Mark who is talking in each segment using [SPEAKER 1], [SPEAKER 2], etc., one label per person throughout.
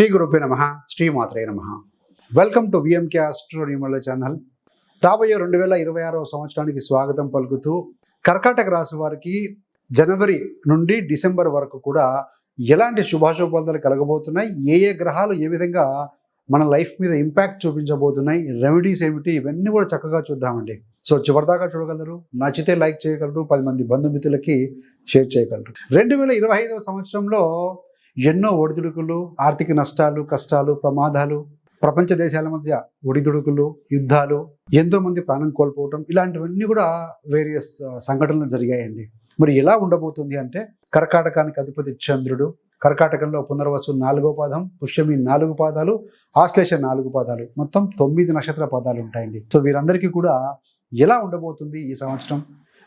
[SPEAKER 1] శ్రీ గురుపే నమ శ్రీ మాత్రే నమ. వెల్కమ్ టు విఎంకే ఆస్ట్రో న్యూమల్ల ఛానల్ రాబోయే రెండు వేల ఇరవై ఆరవ సంవత్సరానికి స్వాగతం పలుకుతూ కర్కాటక రాశి వారికి జనవరి నుండి డిసెంబర్ వరకు కూడా ఎలాంటి శుభాశుభాలు కలగబోతున్నాయి ఏ ఏ గ్రహాలు ఏ విధంగా మన లైఫ్ మీద ఇంపాక్ట్ చూపించబోతున్నాయి రెమెడీస్ ఏమిటి ఇవన్నీ కూడా చక్కగా చూద్దామండి. సో చివరిదాకా చూడగలరు నచ్చితే లైక్ చేయగలరు పది మంది బంధుమిత్రులకి షేర్ చేయగలరు. రెండు వేల ఇరవై ఐదవ సంవత్సరంలో ఎన్నో ఒడిదుడుకులు ఆర్థిక నష్టాలు కష్టాలు ప్రమాదాలు ప్రపంచ దేశాల మధ్య ఒడిదుడుకులు యుద్ధాలు ఎంతో మంది ప్రాణం కోల్పోవటం ఇలాంటివన్నీ కూడా వేరియస్ సంఘటనలు జరిగాయండి. మరి ఎలా ఉండబోతుంది అంటే కర్కాటకానికి అధిపతి చంద్రుడు కర్కాటకంలో పునర్వసు నాలుగో పాదం పుష్యమి నాలుగు పాదాలు ఆశ్లేష నాలుగు పాదాలు మొత్తం తొమ్మిది నక్షత్ర పాదాలు ఉంటాయండి. సో వీరందరికీ కూడా ఎలా ఉండబోతుంది ఈ సంవత్సరం?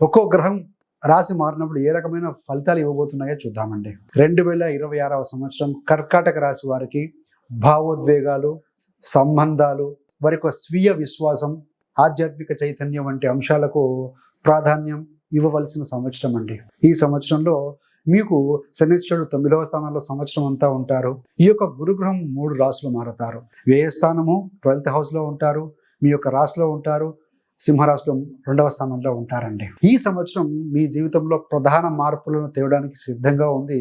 [SPEAKER 1] ఒక్కో గ్రహం రాశి మారినప్పుడు ఏ రకమైన ఫలితాలు ఇవ్వబోతున్నాయో చూద్దామండి. రెండు వేల ఇరవై ఆరవ సంవత్సరం కర్కాటక రాశి వారికి భావోద్వేగాలు సంబంధాలు వారి యొక్క స్వీయ విశ్వాసం ఆధ్యాత్మిక చైతన్యం వంటి అంశాలకు ప్రాధాన్యం ఇవ్వవలసిన సంవత్సరం అండి. ఈ సంవత్సరంలో మీకు శనిశ్వరుడు తొమ్మిదవ స్థానంలో సంవత్సరం అంతా ఉంటారు. ఈ యొక్క గురుగ్రహం మూడు రాసులు మారుతారు. వ్యయస్థానము ట్వెల్త్ హౌస్లో ఉంటారు. మీ యొక్క రాశిలో ఉంటారు. సింహరాశిలో రెండవ స్థానంలో ఉంటారండి. ఈ సంవత్సరం మీ జీవితంలో ప్రధాన మార్పులను తేవడానికి సిద్ధంగా ఉంది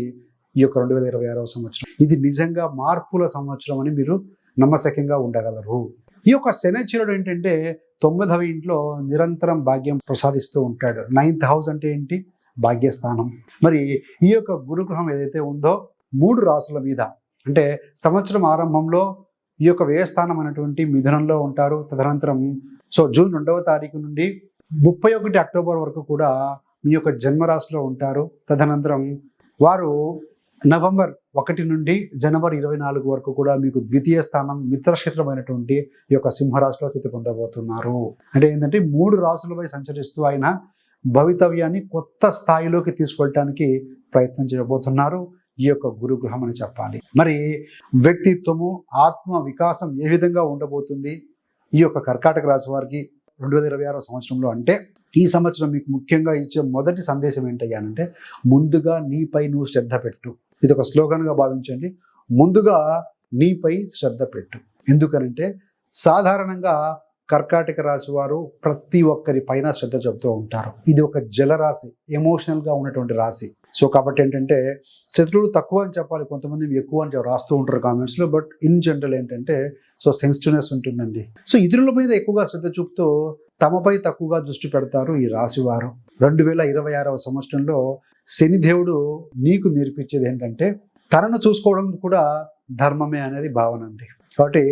[SPEAKER 1] ఈ యొక్క రెండు వేల ఇరవై ఆరవ సంవత్సరం. ఇది నిజంగా మార్పుల సంవత్సరం అని మీరు నమ్మశక్యంగా ఉండగలరు. ఈ యొక్క శనిచరుడు ఏంటంటే తొమ్మిదవ ఇంట్లో నిరంతరం భాగ్యం ప్రసాదిస్తూ ఉంటాడు. నైన్త్ హౌస్ అంటే ఏంటి? భాగ్యస్థానం. మరి ఈ యొక్క గురుగ్రహం ఏదైతే ఉందో మూడు రాసుల మీద అంటే సంవత్సరం ఆరంభంలో ఈ యొక్క వ్యయస్థానం అనేటువంటి మిథునంలో ఉంటారు. తదనంతరం సో జూన్ రెండవ తారీఖు నుండి ముప్పై ఒకటి అక్టోబర్ వరకు కూడా మీ యొక్క జన్మరాశిలో ఉంటారు. తదనంతరం వారు నవంబర్ ఒకటి నుండి జనవరి ఇరవై నాలుగు వరకు కూడా మీకు ద్వితీయ స్థానం మిత్రక్షేత్రమైనటువంటి ఈ యొక్క సింహరాశిలో స్థితి పొందబోతున్నారు. అంటే ఏంటంటే మూడు రాశులపై సంచరిస్తూ ఆయన భవితవ్యాన్ని కొత్త స్థాయిలోకి తీసుకెళ్ళటానికి ప్రయత్నం చేయబోతున్నారు. ఈ యొక్క గురుగ్రహం అని చెప్పాలి. మరి వ్యక్తిత్వము ఆత్మ వికాసం ఏ విధంగా ఉండబోతుంది? ఈ యొక్క కర్కాటక రాశి వారికి రెండు వేల ఇరవై ఆరో సంవత్సరంలో అంటే ఈ సంవత్సరం మీకు ముఖ్యంగా ఇచ్చే మొదటి సందేశం ఏంటయ్యానంటే ముందుగా నీపై నువ్వు శ్రద్ధ పెట్టు. ఇది ఒక స్లోగన్గా భావించండి. ముందుగా నీపై శ్రద్ధ పెట్టు. ఎందుకనంటే సాధారణంగా కర్కాటక రాశి వారు ప్రతి ఒక్కరి పైన శ్రద్ధ చెబుతూ ఉంటారు. ఇది ఒక జలరాశి ఎమోషనల్గా ఉన్నటువంటి రాశి. సో కాబట్టి ఏంటంటే శత్రువులు తక్కువ అని చెప్పాలి కొంతమంది ఎక్కువ అని చెప్పి రాస్తూ ఉంటారు కామెంట్స్లో బట్ ఇన్ జనరల్ ఏంటంటే సో సెన్సిటివ్నెస్ ఉంటుందండి. సో ఇతరుల మీద ఎక్కువగా శ్రద్ధ చూపుతూ తమపై తక్కువగా దృష్టి పెడతారు ఈ రాశివారు. రెండు వేల ఇరవై ఆరవ సంవత్సరంలో శనిదేవుడు నీకు నేర్పించేది ఏంటంటే తనను చూసుకోవడం కూడా ధర్మమే అనేది భావన అండి. కాబట్టి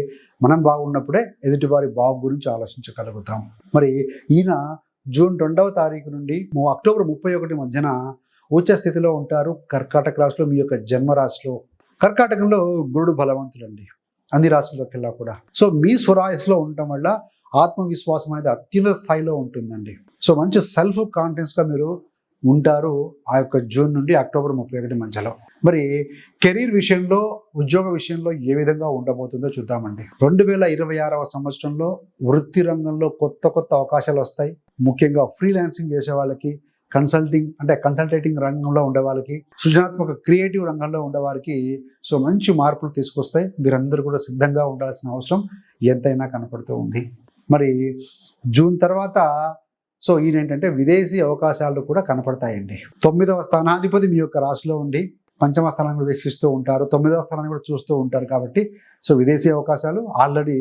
[SPEAKER 1] మనం బాగున్నప్పుడే ఎదుటివారి బాగు గురించి ఆలోచించగలుగుతాం. మరి ఈయన జూన్ రెండవ తారీఖు నుండి అక్టోబర్ ముప్పై ఒకటి మధ్యన ఉచ్చ స్థితిలో ఉంటారు. కర్కాటక రాశిలో మీ యొక్క జన్మరాశిలో కర్కాటకంలో గురుడు బలవంతుడండి. అన్ని రాశుల్లోకెల్లా కూడా. సో మీ స్వరాశిలో ఉండటం వల్ల ఆత్మవిశ్వాసం అనేది అత్యున్నత స్థాయిలో ఉంటుందండి. సో మంచి సెల్ఫ్ కాన్ఫిడెన్స్గా మీరు ఉంటారు ఆ యొక్క జూన్ నుండి అక్టోబర్ ముప్పై ఒకటి మధ్యలో. మరి కెరీర్ విషయంలో ఉద్యోగ విషయంలో ఏ విధంగా ఉండబోతుందో చూద్దామండి. రెండు వేల ఇరవై ఆరవ సంవత్సరంలో వృత్తి రంగంలో కొత్త కొత్త అవకాశాలు వస్తాయి. ముఖ్యంగా ఫ్రీలాన్సింగ్ చేసే వాళ్ళకి కన్సల్టింగ్ అంటే కన్సల్టేటింగ్ రంగంలో ఉండే వాళ్ళకి సృజనాత్మక క్రియేటివ్ రంగంలో ఉండే వారికి సో మంచి మార్పులు తీసుకొస్తాయి మీరందరూ కూడా సిద్ధంగా ఉండాల్సిన అవసరం ఎంతైనా కనపడుతూ ఉంది. మరి జూన్ తర్వాత సో ఈయన ఏంటంటే విదేశీ అవకాశాలు కూడా కనపడతాయండి. తొమ్మిదవ స్థానాధిపతి మీ యొక్క రాశిలో ఉండి పంచమ స్థానాన్ని కూడా వీక్షిస్తూ ఉంటారు. తొమ్మిదవ స్థానాన్ని కూడా చూస్తూ ఉంటారు కాబట్టి సో విదేశీ అవకాశాలు ఆల్రెడీ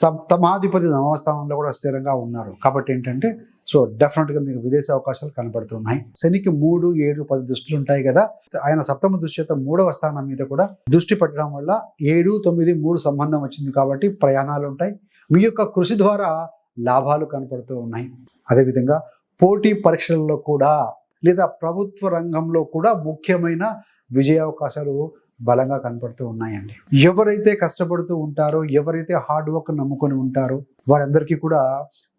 [SPEAKER 1] సప్తమాధిపతి నవమ స్థానంలో కూడా స్థిరంగా ఉన్నారు. కాబట్టి ఏంటంటే సో డెఫినెట్గా మీకు విదేశీ అవకాశాలు కనబడుతున్నాయి. శనికి మూడు ఏడు పది దృష్టిలు ఉంటాయి కదా. ఆయన సప్తమ దృష్టి యొక్క మూడవ స్థానం మీద కూడా దృష్టి పెట్టడం వల్ల ఏడు తొమ్మిది మూడు సంబంధం వచ్చింది కాబట్టి ప్రయాణాలు ఉంటాయి. మీ యొక్క కృషి ద్వారా లాభాలు కనపడుతూ ఉన్నాయి. అదేవిధంగా పోటీ పరీక్షలలో కూడా లేదా ప్రభుత్వ రంగంలో కూడా ముఖ్యమైన విజయావకాశాలు బలంగా కనపడుతూ ఉన్నాయండి. ఎవరైతే కష్టపడుతూ ఉంటారో ఎవరైతే హార్డ్ వర్క్ నమ్ముకొని ఉంటారో వారందరికీ కూడా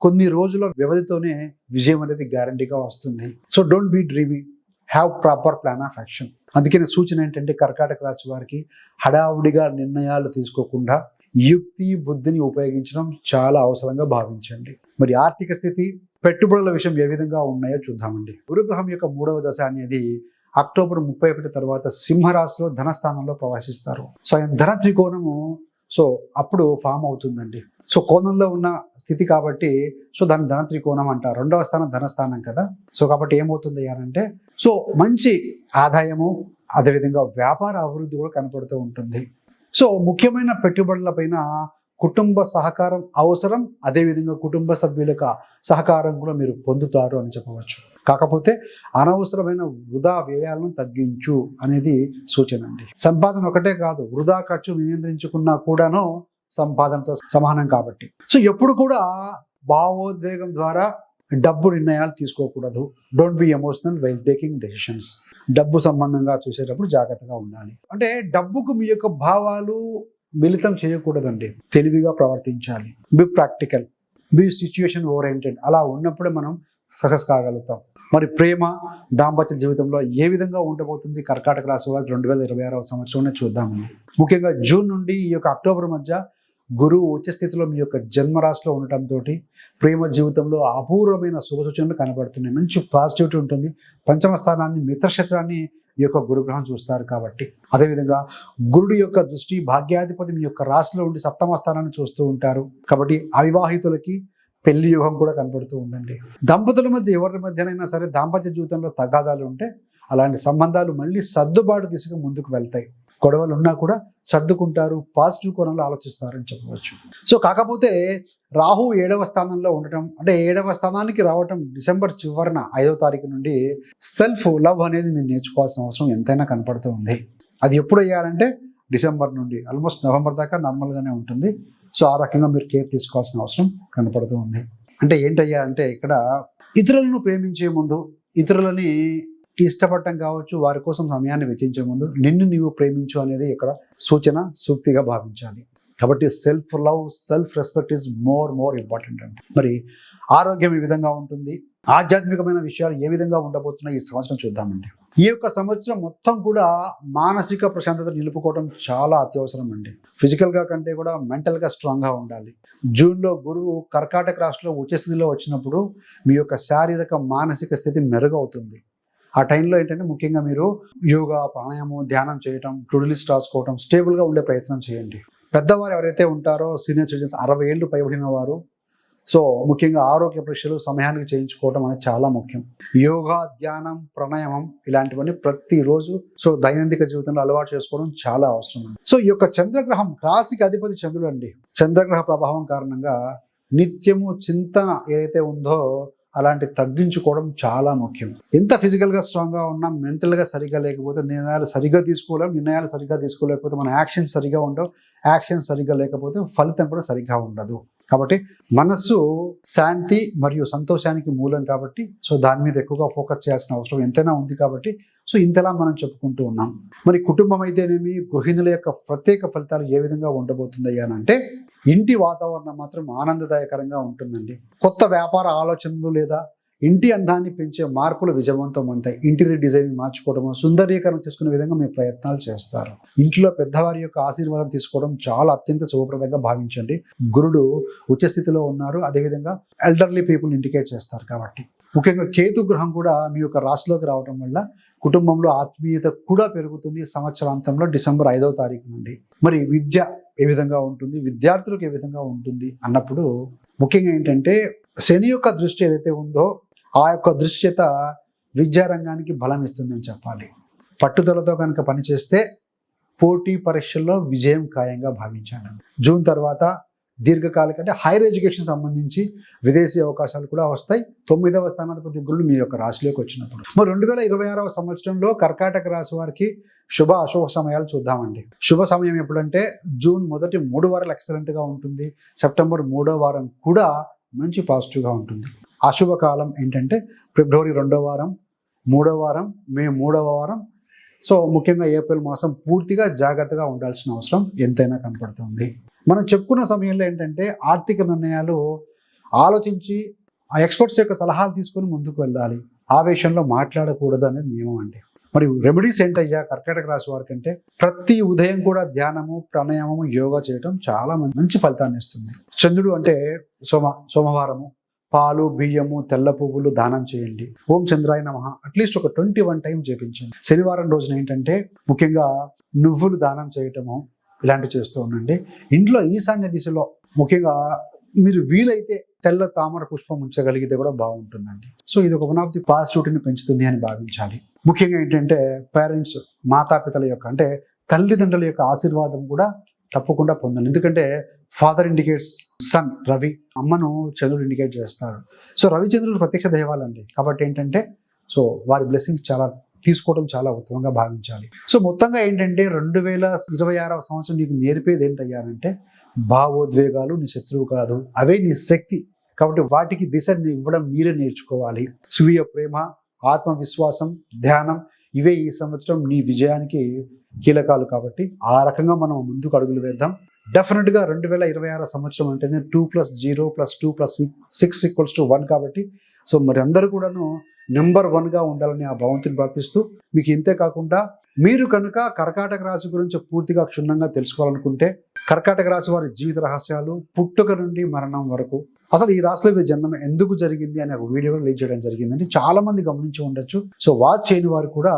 [SPEAKER 1] కొన్ని రోజుల వ్యవధితోనే విజయం అనేది గ్యారంటీగా వస్తుంది. So don't be dreaming have proper plan of action అందుకని సూచన ఏంటంటే కర్కాటక రాశి వారికి హడావుడిగా నిర్ణయాలు తీసుకోకుండా యుక్తి బుద్ధిని ఉపయోగించడం చాలా అవసరంగా భావించండి. మరి ఆర్థిక స్థితి పెట్టుబడుల విషయం ఏ విధంగా ఉన్నాయో చూద్దామండి. గురుగ్రహం యొక్క మూడవ దశ అనేది అక్టోబర్ ముప్పై ఒకటి తర్వాత సింహరాశిలో ధనస్థానంలో ప్రవేశిస్తారు. సో ఆయన ధన త్రికోణము సో అప్పుడు ఫామ్ అవుతుందండి. సో కోణంలో ఉన్న స్థితి కాబట్టి సో దాన్ని ధన త్రికోణం అంటారు. రెండవ స్థానం ధనస్థానం కదా. సో కాబట్టి ఏమవుతుంది అంటే సో మంచి ఆదాయము అదేవిధంగా వ్యాపార అభివృద్ధి కూడా కనపడుతూ ఉంటుంది. సో ముఖ్యమైన పెట్టుబడుల పైన కుటుంబ సహకారం అవసరం అదేవిధంగా కుటుంబ సభ్యుల సహకారం కూడా మీరు పొందుతారు అని చెప్పవచ్చు. కాకపోతే అనవసరమైన వృధా వ్యయాలను తగ్గించు అనేది సూచన అండి. సంపాదన ఒకటే కాదు వృధా ఖర్చు నియంత్రించుకున్నా కూడాను సంపాదనతో సమానం కాబట్టి. సో ఎప్పుడు కూడా భావోద్వేగం ద్వారా డబ్బు నిర్ణయాలు తీసుకోకూడదు. Don't be emotional while taking decisions డబ్బు సంబంధంగా చూసేటప్పుడు జాగ్రత్తగా ఉండాలి. అంటే డబ్బుకు మీ యొక్క భావాలు మిళితం చేయకూడదండి. తెలివిగా ప్రవర్తించాలి. Be practical be situation oriented అలా ఉన్నప్పుడే మనం సక్సెస్ కాగలుగుతాం. మరి ప్రేమ దాంపత్య జీవితంలో ఏ విధంగా ఉండబోతుంది? కర్కాటక రాశి వారికి రెండు వేల ఇరవై ఆరవ సంవత్సరంలో చూద్దాము. ముఖ్యంగా జూన్ నుండి ఈ యొక్క అక్టోబర్ మధ్య గురువు ఉచ్చ స్థితిలో మీ యొక్క జన్మరాశిలో ఉండటంతో ప్రేమ జీవితంలో అపూర్వమైన శుభసూచనలు కనబడుతున్నాయి. మంచి పాజిటివిటీ ఉంటుంది. పంచమ స్థానాన్ని మిత్రక్షేత్రాన్ని ఈ యొక్క గురుగ్రహం చూస్తారు కాబట్టి. అదేవిధంగా గురుడి యొక్క దృష్టి భాగ్యాధిపతి మీ యొక్క రాశిలో ఉండి సప్తమ స్థానాన్ని చూస్తూ ఉంటారు. కాబట్టి అవివాహితులకి పెళ్ళి యుగం కూడా కనబడుతూ ఉందండి. దంపతుల మధ్య ఎవరి మధ్యనైనా సరే దాంపత్య జీవితంలో తగాదాలు ఉంటే అలాంటి సంబంధాలు మళ్ళీ సర్దుబాటు దిశగా ముందుకు వెళ్తాయి. గొడవలు ఉన్నా కూడా సర్దుకుంటారు పాజిటివ్ కోణంలో ఆలోచిస్తారని చెప్పవచ్చు. సో కాకపోతే రాహు ఏడవ స్థానంలో ఉండటం అంటే ఏడవ స్థానానికి రావటం డిసెంబర్ చివరిన ఐదో తారీఖు నుండి సెల్ఫ్ లవ్ అనేది నేను నేర్చుకోవాల్సిన అవసరం ఎంతైనా కనపడుతూ ఉంది. అది ఎప్పుడు అయ్యారంటే డిసెంబర్ నుండి ఆల్మోస్ట్ నవంబర్ దాకా నార్మల్గానే ఉంటుంది. సో ఆ రకంగా మీరు కేర్ తీసుకోవాల్సిన అవసరం కనపడుతూ ఉంది. అంటే ఏంటయ్యా అంటే ఇక్కడ ఇతరులను ప్రేమించే ముందు ఇతరులని ఇష్టపడటం కావచ్చు వారి కోసం సమయాన్ని వెచ్చించే ముందు నిన్ను నీవు ప్రేమించు అనేది ఇక్కడ సూచన సూక్తిగా భావించాలి. కాబట్టి self love self respect is more more important అండి. మరి ఆరోగ్యం ఈ విధంగా ఉంటుంది. ఆధ్యాత్మికమైన విషయాలు ఏ విధంగా ఉండబోతున్నాయి ఈ సంవత్సరం చూద్దామండి. ఈ యొక్క సంవత్సరం మొత్తం కూడా మానసిక ప్రశాంతత నిలుపుకోవడం చాలా అత్యవసరం అండి. ఫిజికల్గా కంటే కూడా మెంటల్గా స్ట్రాంగ్గా ఉండాలి. జూన్లో గురువు కర్కాటక రాష్ట్రంలో ఉచ్చ స్థితిలో వచ్చినప్పుడు మీ యొక్క శారీరక మానసిక స్థితి మెరుగవుతుంది. ఆ టైంలో ఏంటంటే ముఖ్యంగా మీరు యోగా ప్రాణాయామం ధ్యానం చేయటం టు లిస్ట్ రాసుకోవటం స్టేబుల్గా ఉండే ప్రయత్నం చేయండి. పెద్దవారు ఎవరైతే ఉంటారో సీనియర్ సిటిజన్స్ అరవై ఏళ్ళు పైబడిన వారు సో ముఖ్యంగా ఆరోగ్య పరీక్షలు సమయానికి చేయించుకోవడం అనేది చాలా ముఖ్యం. యోగా ధ్యానం ప్రాణాయామం ఇలాంటివన్నీ ప్రతిరోజు సో దైనందిక జీవితంలో అలవాటు చేసుకోవడం చాలా అవసరం. సో ఈ యొక్క చంద్రగ్రహం రాశికి అధిపతి చంద్రుడు అండి. చంద్రగ్రహ ప్రభావం కారణంగా నిత్యము చింతన ఏదైతే ఉందో అలాంటి తగ్గించుకోవడం చాలా ముఖ్యం. ఎంత ఫిజికల్గా స్ట్రాంగ్గా ఉన్నా మెంటల్గా సరిగ్గా లేకపోతే నిర్ణయాలు సరిగ్గా తీసుకోలేము నిర్ణయాలు సరిగ్గా తీసుకోలేకపోతే మన యాక్షన్ సరిగ్గా ఉండవు యాక్షన్ సరిగ్గా లేకపోతే ఫలితం కూడా సరిగ్గా ఉండదు. కాబట్టి మనస్సు శాంతి మరియు సంతోషానికి మూలం కాబట్టి సో దాని మీద ఎక్కువగా ఫోకస్ చేయాల్సిన అవసరం ఎంతైనా ఉంది కాబట్టి సో ఇంతలా మనం చెప్పుకుంటూ ఉన్నాం. మరి కుటుంబం అయితేనేమి గృహిణుల యొక్క ప్రత్యేక ఫలితాలు ఏ విధంగా ఉండబోతుంది అంటే ఇంటి వాతావరణం మాత్రం ఆనందదాయకరంగా ఉంటుందండి. కొత్త వ్యాపార ఆలోచనలు లేదా ఇంటి అందాన్ని పెంచే మార్పులు విజయవంతం ఉంటాయి ఇంటీరియర్ డిజైన్ మార్చుకోవడం సుందరీకరణ చేసుకునే విధంగా మీ ప్రయత్నాలు చేస్తారు. ఇంట్లో పెద్దవారి యొక్క ఆశీర్వాదం తీసుకోవడం చాలా అత్యంత శుభప్రదంగా భావించండి. గురుడు ఉచ్చ స్థితిలో ఉన్నారు. అదేవిధంగా ఎల్డర్లీ పీపుల్ ఇండికేట్ చేస్తారు కాబట్టి. ముఖ్యంగా కేతు గ్రహం కూడా మీ యొక్క రాశిలోకి రావడం వల్ల కుటుంబంలో ఆత్మీయత కూడా పెరుగుతుంది. సంవత్సరాంతంలో డిసెంబర్ ఐదవ తారీఖు నుండి. మరి విద్య ఏ విధంగా ఉంటుంది? విద్యార్థులకు ఏ విధంగా ఉంటుంది? అన్నప్పుడు ముఖ్యంగా ఏంటంటే శని యొక్క దృష్టి ఏదైతే ఉందో ఆ యొక్క దృశ్యత విద్యారంగానికి బలం ఇస్తుందని చెప్పాలి. పట్టుదలతో కనుక పనిచేస్తే పోటీ పరీక్షల్లో విజయం ఖాయంగా భావించాను జూన్ తర్వాత దీర్ఘకాలిక అంటే హైయర్ ఎడ్యుకేషన్ సంబంధించి విదేశీ అవకాశాలు కూడా వస్తాయి. తొమ్మిదవ స్థానాధిపతి గురులు మీ యొక్క రాశిలోకి వచ్చినప్పుడు. మరి రెండు వేల ఇరవై ఆరవ సంవత్సరంలో కర్కాటక రాశి వారికి శుభ అశుభ సమయాలు చూద్దామండి. శుభ సమయం ఎప్పుడంటే జూన్ మొదటి మూడు వారాలు ఎక్సలెంట్గా ఉంటుంది. సెప్టెంబర్ మూడో వారం కూడా మంచి పాజిటివ్గా ఉంటుంది. అశుభకాలం ఏంటంటే ఫిబ్రవరి రెండో వారం మూడో వారం మే మూడవ వారం. సో ముఖ్యంగా ఏప్రిల్ మాసం పూర్తిగా జాగ్రత్తగా ఉండాల్సిన అవసరం ఎంతైనా కనపడుతుంది. మనం చెప్పుకున్న సమయంలో ఏంటంటే ఆర్థిక నిర్ణయాలు ఆలోచించి ఆ ఎక్స్పర్ట్స్ యొక్క సలహాలు తీసుకొని ముందుకు వెళ్ళాలి. ఆవేశంలో మాట్లాడకూడదు అనేది నియమం అండి. మరి రెమెడీస్ ఏంటయ్యా? కర్కాటక రాశి వారికి అంటే ప్రతి ఉదయం కూడా ధ్యానము ప్రాణాయామము యోగా చేయటం చాలా మంచి ఫలితాన్ని ఇస్తుంది. చంద్రుడు అంటే సోమ సోమవారము. పాలు బియ్యము తెల్ల పువ్వులు దానం చేయండి. ఓం చంద్రాయ నమ. అట్లీస్ట్ ఒక ట్వంటీ వన్ టైం చేపించండి శనివారం రోజున ఏంటంటే ముఖ్యంగా నువ్వులు దానం చేయటము ఇలాంటివి చేస్తూ ఉండండి. ఇంట్లో ఈశాన్య దిశలో ముఖ్యంగా మీరు వీలైతే తెల్ల తామర పుష్పం ఉంచగలిగితే కూడా బాగుంటుందండి. సో ఇది ఒక వన్ ఆఫ్ ది పాజిటివిటీని పెంచుతుంది అని భావించాలి. ముఖ్యంగా ఏంటంటే పేరెంట్స్ మాతాపితల యొక్క అంటే తల్లిదండ్రుల యొక్క ఆశీర్వాదం కూడా తప్పకుండా పొందండి. ఎందుకంటే ఫాదర్ ఇండికేట్స్ సన్ రవి అమ్మను చంద్రుడు ఇండికేట్ చేస్తారు. సో రవిచంద్రుడు ప్రత్యక్ష దైవాలండి. కాబట్టి ఏంటంటే సో వారి బ్లెస్సింగ్స్ చాలా తీసుకోవడం చాలా ఉత్తమంగా భావించాలి. సో మొత్తంగా ఏంటంటే రెండు వేల ఇరవై ఆరవ సంవత్సరం నీకు నేర్పేది ఏంటయ్యారంటే భావోద్వేగాలు నీ శత్రువు కాదు. అవే నీ శక్తి. కాబట్టి వాటికి దిశ ఇవ్వడం మీరే నేర్చుకోవాలి. స్వీయ ప్రేమ ఆత్మవిశ్వాసం ధ్యానం ఇవే ఈ సంవత్సరం నీ విజయానికి కీలకాలు కాబట్టి ఆ రకంగా మనం ముందుకు అడుగులు వేద్దాం. డెఫినెట్గా రెండు వేల ఇరవై ఆరు సంవత్సరం అంటేనే two plus zero plus two plus six equals to one కాబట్టి సో మరి అందరూ కూడాను నెంబర్ వన్గా ఉండాలని ఆ భగవంతుని ప్రార్థిస్తూ మీకు ఇంతే కాకుండా మీరు కనుక కర్కాటక రాశి గురించి పూర్తిగా క్షుణ్ణంగా తెలుసుకోవాలనుకుంటే కర్కాటక రాశి వారి జీవిత రహస్యాలు పుట్టుక నుండి మరణం వరకు. అసలు ఈ రాశిలో వీరి జన్మ ఎందుకు జరిగింది అనే ఒక వీడియో కూడా లీడ్ చేయడం జరిగిందండి. చాలా మంది గమనించి ఉండొచ్చు. సో వాచ్ చేయని వారు కూడా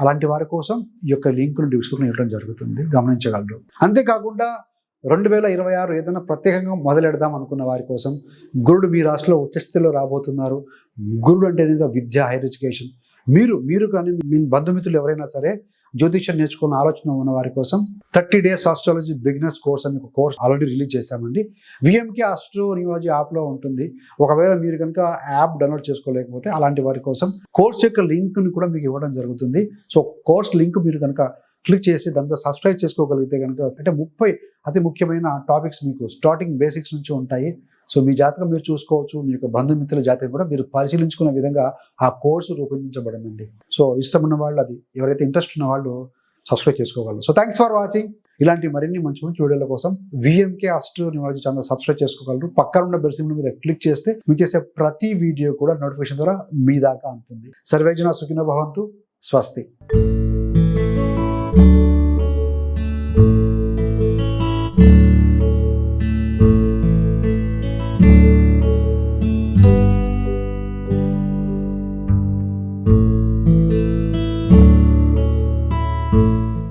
[SPEAKER 1] అలాంటి వారి కోసం ఈ యొక్క లింక్ను డిస్క్రిప్షన్ ఇవ్వడం జరుగుతుంది. గమనించగలరు. అంతేకాకుండా రెండు వేల ఇరవై ఆరు ఏదైనా ప్రత్యేకంగా మొదలెడదాం అనుకున్న వారి కోసం గురుడు మీ రాశిలో ఉచ్చస్థితిలో రాబోతున్నారు. గురుడు అంటే విద్య హైయర్ ఎడ్యుకేషన్. మీరు మీరు కానీ మీ బంధుమిత్రులు ఎవరైనా సరే జ్యోతిష్యం నేర్చుకున్న ఆలోచన ఉన్న వారి కోసం thirty days astrology beginners course అని ఒక కోర్స్ ఆల్రెడీ రిలీజ్ చేశామండి. విఎంకే ఆస్ట్రోనియాలజీ యాప్లో ఉంటుంది. ఒకవేళ మీరు కనుక యాప్ డౌన్లోడ్ చేసుకోలేకపోతే అలాంటి వారి కోసం కోర్స్ యొక్క లింక్ని కూడా మీకు ఇవ్వడం జరుగుతుంది. సో కోర్స్ లింక్ మీరు కనుక క్లిక్ చేసి దాంతో సబ్స్క్రైబ్ చేసుకోగలిగితే కనుక అంటే ముప్పై అతి ముఖ్యమైన టాపిక్స్ మీకు స్టార్టింగ్ బేసిక్స్ నుంచి ఉంటాయి. సో మీ జాతకం మీరు చూసుకోవచ్చు మీ యొక్క బంధుమిత్రుల జాతకం కూడా మీరు పరిశీలించుకునే విధంగా ఆ కోర్సు రూపొందించబడిందండి. సో ఇష్టమున్న వాళ్ళు అది ఎవరైతే ఇంట్రెస్ట్ ఉన్న వాళ్ళు సబ్స్క్రైబ్ చేసుకోగలరు. సో థ్యాంక్స్ ఫర్ వాచింగ్ ఇలాంటి మరిన్ని మంచి మంచి వీడియోల కోసం VMK astro numerology channel subscribe చేసుకోగలరు. పక్కన ఉన్న బెల్ సింబల్ మీద క్లిక్ చేస్తే మీరు చేసే ప్రతి వీడియో కూడా నోటిఫికేషన్ ద్వారా మీ దాకా అందుతుంది సర్వేజన సుఖిన భవంతు. స్వస్తి.